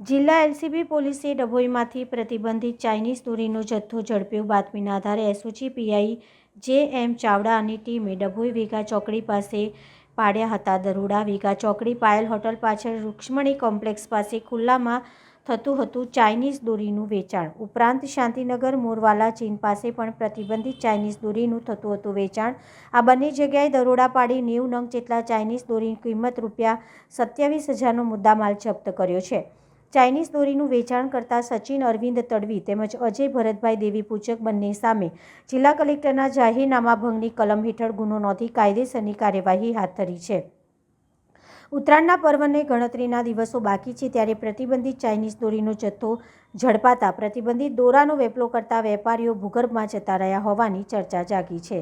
જિલ્લા એલસીબી પોલીસે ડભોઈમાંથી પ્રતિબંધિત ચાઇનીઝ દોરીનો જથ્થો ઝડપ્યો. બાતમીના આધારે એસઓજી પીઆઈ જે એમ ચાવડાની ટીમે ડભોઈ વેગા ચોકડી પાસે પાડ્યા હતા. દરોડા વેગા ચોકડી પાયલ હોટલ પાછળ રૂક્ષ્મણી કોમ્પ્લેક્સ પાસે ખુલ્લામાં થતું હતું ચાઇનીઝ દોરીનું વેચાણ. ઉપરાંત શાંતિનગર મોરવાલા ચીન પાસે પણ પ્રતિબંધિત ચાઇનીઝ દોરીનું થતું હતું વેચાણ. આ બંને જગ્યાએ દરોડા પાડી નેવું નંગ જેટલા ચાઇનીઝ દોરીની કિંમત રૂપિયા સત્યાવીસ હજારનો મુદ્દામાલ જપ્ત કર્યો છે. ચાઇનીઝ દોરીનું વેચાણ કરતા સચિન અરવિંદ તડવી તેમજ અજય ભરતભાઈ દેવી પૂજક બંને સામે જિલ્લા કલેક્ટરના જાહેરનામા ભંગની કલમ હેઠળ ગુનો નોંધી કાયદેસરની કાર્યવાહી હાથ ધરી છે. ઉત્તરાયણના પર્વને ગણતરીના દિવસો બાકી છે ત્યારે પ્રતિબંધિત ચાઇનીઝ દોરીનો જથ્થો ઝડપાતા પ્રતિબંધિત દોરાનો વેપલો કરતા વેપારીઓ ભૂગર્ભમાં જતા રહ્યા હોવાની ચર્ચા જાગી છે.